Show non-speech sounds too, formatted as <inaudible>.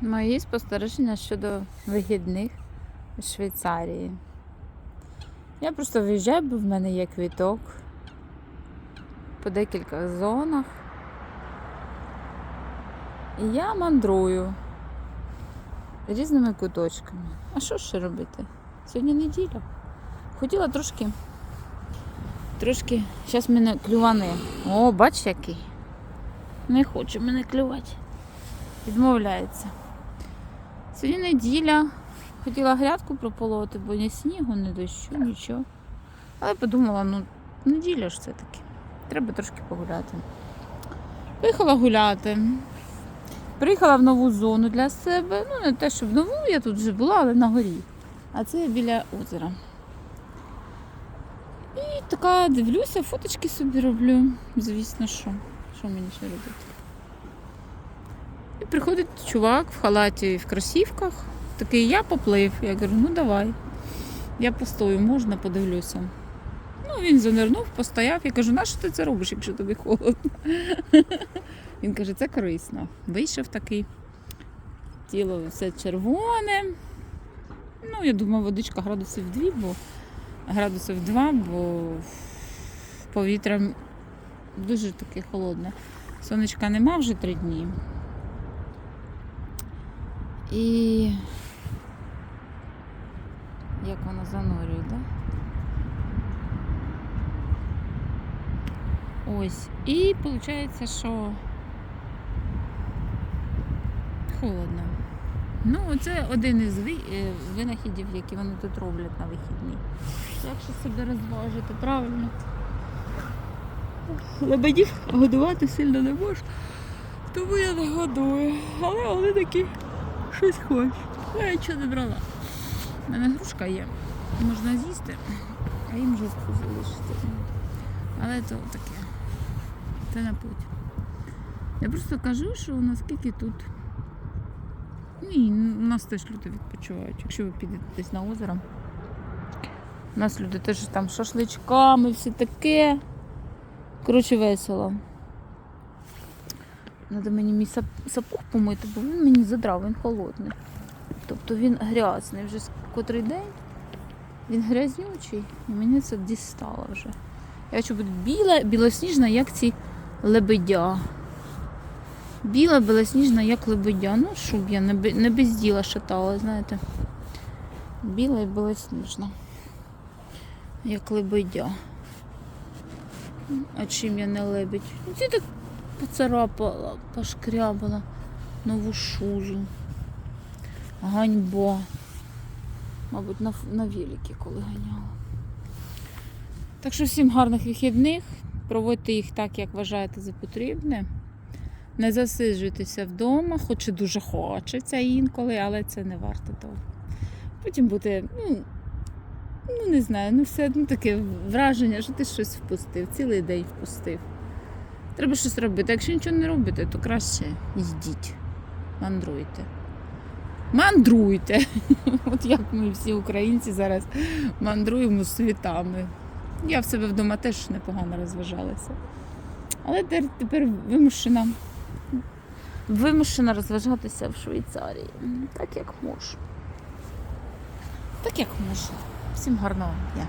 Мої спостереження щодо вихідних в Швейцарії. Я просто виїжджаю, бо в мене є квіток по декілька зонах. І я мандрую різними куточками. А що ще робити? Сьогодні неділя. Хотіла трошки. Трошки. Зараз мене клювани. О, бач який. Не хоче мене клювати. Відмовляється. Сьогодні неділя. Хотіла грядку прополоти, бо ні снігу, ні дощу, нічого. Але подумала, ну, неділя ж все-таки. Треба трошки погуляти. Поїхала гуляти. Приїхала в нову зону для себе. Ну, не те, щоб нову, я тут вже була, але на горі. А це біля озера. І така дивлюся, фоточки собі роблю. Звісно, що. Що мені ще робити? І приходить чувак в халаті в кросівках. Такий, я поплив. Я кажу, ну давай. Я постою, можна, подивлюся. Ну, він занирнув, постояв. Я кажу, нащо ти це робиш, якщо тобі холодно? <laughs> Він каже, це корисно. Вийшов такий. Тіло все червоне. Ну, я думаю, водичка градусів 2, бо градусів 2, бо повітря дуже таке холодне. Сонечка нема вже три дні. І як воно занурює, да? Ось. І виходить, що холодно. Ну, це один із е, винахідів, які вони тут роблять на вихідні. Як ще себе розважити, правильно? Лебедів годувати сильно не можу, тому я не годую. Але вони такі щось хочуть. Я нічого не брала. У мене грушка є, можна з'їсти, а їм жовтку залишити. Але то таке. Це на потім. Я просто кажу, що наскільки тут. Ні, у нас теж люди відпочивають. Якщо ви підете десь на озеро. У нас люди теж там шашличками, все таке. Коротше, весело. Треба мені мій сап- сапог помити, бо він мені задрав, він холодний. Тобто він грязний вже котрий день. Він грязнючий і мені це дістало вже. Я хочу бути біла, білосніжна, як ці лебедя. Біла, білосніжна, як лебедя. Ну, щоб я не, без діла шатала, знаєте. Біла і білосніжна. Як лебедя. А чим я не лебедь? Ну, так поцарапала, пошкрябала нову шужу. Ганьба. Мабуть, на, на великі коли ганяла. Так що всім гарних вихідних. Проводьте їх так, як вважаєте за потрібне. Не засиджуйтеся вдома, хоч і дуже хочеться інколи, але це не варто того. Потім буде, ну, ну не знаю, ну все одно таке враження, що ти щось впустив, цілий день впустив. Треба щось робити. Якщо нічого не робите, то краще йдіть, мандруйте. Мандруйте! <laughs> От як ми всі українці зараз мандруємо світами. Я в себе вдома теж непогано розважалася. Але тепер вимушена, вимушена розважатися в Швейцарії. Так як можу. Так як можу. Всім гарного дня.